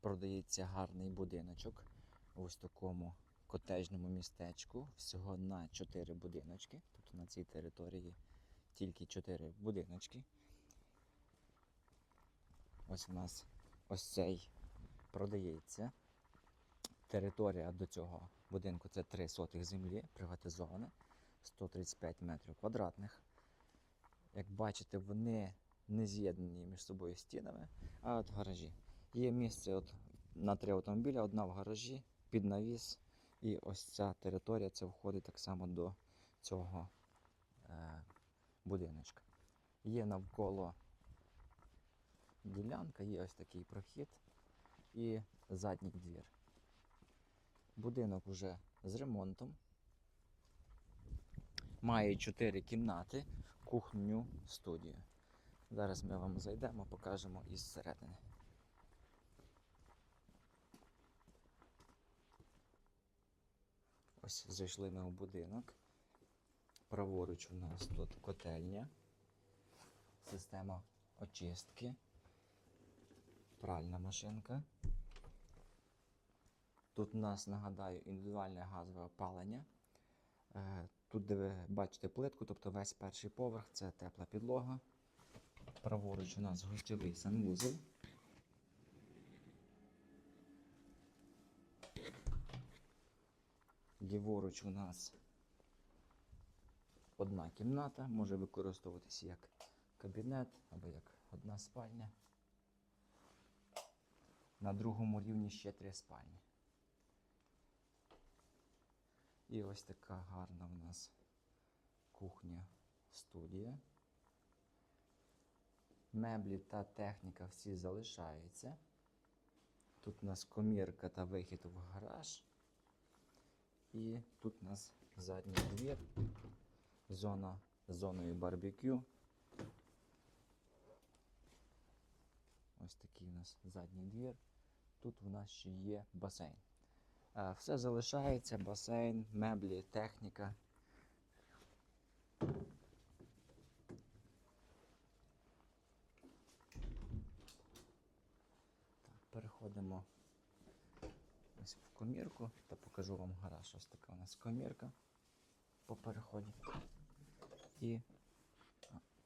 продається гарний будиночок в ось такому котежному містечку. Всього на 4 будиночки. Тобто на цій території тільки 4 будиночки. Ось у нас ось цей продається. Територія до цього будинку це 3 сотих землі, приватизоване, 135 метрів квадратних. Як бачите, вони не з'єднані між собою стінами, а от гаражі. Є місце от на три автомобіля, одна в гаражі, під навіс. І ось ця територія це входить так само до цього е, будиночка. Є навколо ділянка, є ось такий прохід і задній двір. Будинок вже з ремонтом. Має 4 кімнати, кухню, студію. Зараз ми вам зайдемо, покажемо із середини. Ось зайшли ми у будинок. Праворуч у нас тут котельня, система очистки, пральна машинка. Тут у нас, нагадаю, індивідуальне газове опалення. Е, Тут, де ви бачите плитку, тобто весь перший поверх це тепла підлога. Праворуч у нас гостьовий санвузол. Ліворуч у нас одна кімната, може використовуватися як кабінет або як одна спальня. На другому рівні ще три спальні. І ось така гарна в нас кухня студія. Меблі та техніка всі залишаються. Тут у нас комірка та вихід в гараж. І тут у нас задній двір, зона з зоною барбекю. Ось такий у нас задній двір. Тут у нас ще є басейн. Е, Все залишається, басейн, меблі, техніка. Так, переходимо ось в комірку та покажу вам гараж. Ось така у нас комірка по переході. І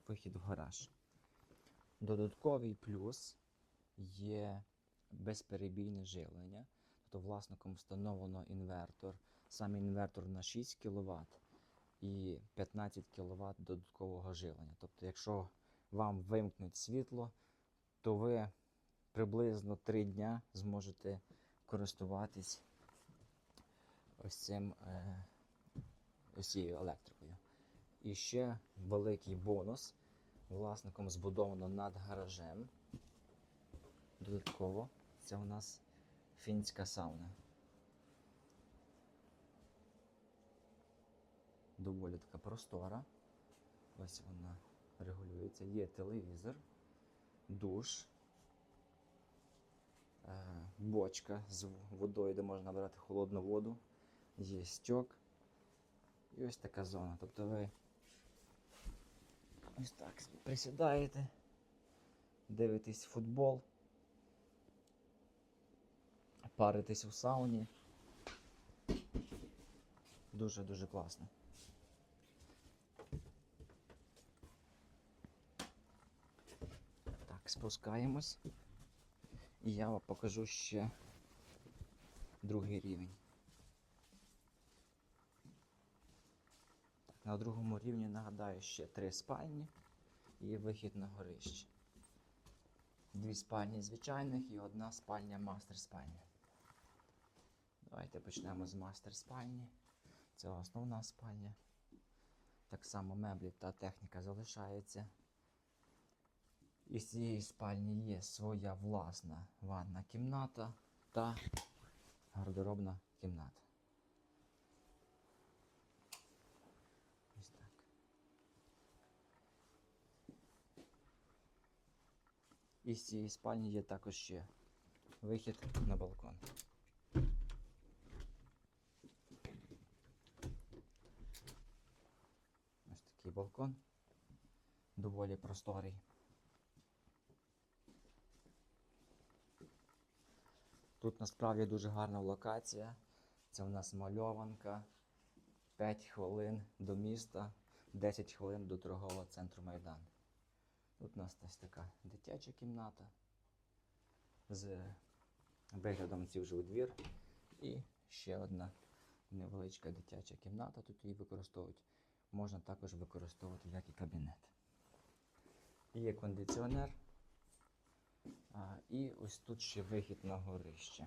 вихід в гараж. Додатковий плюс є безперебійне живлення. Тобто власником встановлено інвертор. Сам інвертор на 6 кВт і 15 кВт додаткового живлення. Тобто, якщо вам вимкнуть світло, то ви приблизно 3 дня зможете користуватись ось цим е, ось цією електрикою. І ще великий бонус. Власником збудовано над гаражем. Додатково це у нас фінська сауна. Доволі така простора. Ось вона регулюється. Є телевізор, душ, е, бочка з водою, де можна набирати холодну воду, є стьок. І ось така зона. Тобто ви ось так присідаєте, дивитесь футбол, паритесь у сауні. Дуже-дуже класно. Так, спускаємось. І я вам покажу ще другий рівень. На другому рівні нагадаю ще три спальні і вихід на горище. Дві спальні звичайних і одна спальня мастер спальня. Давайте почнемо з мастер спальні. Це основна спальня. Так само меблі та техніка залишається. Із цієї спальні є своя власна ванна кімната та гардеробна кімната. Ось так. Із цієї спальні є також ще вихід на балкон. Ось такий балкон. Доволі просторий. Тут насправді дуже гарна локація. Це у нас мальованка. 5 хвилин до міста, 10 хвилин до торгового центру Майдан. Тут у нас ось така дитяча кімната з виглядом ці вже у двір. І ще одна невеличка дитяча кімната. Тут її використовують. Можна також використовувати як і кабінет. Є кондиціонер. А, і ось тут ще вихід на горище.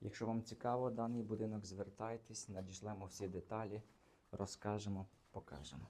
Якщо вам цікаво даний будинок, звертайтесь, надішлемо всі деталі, розкажемо, покажемо.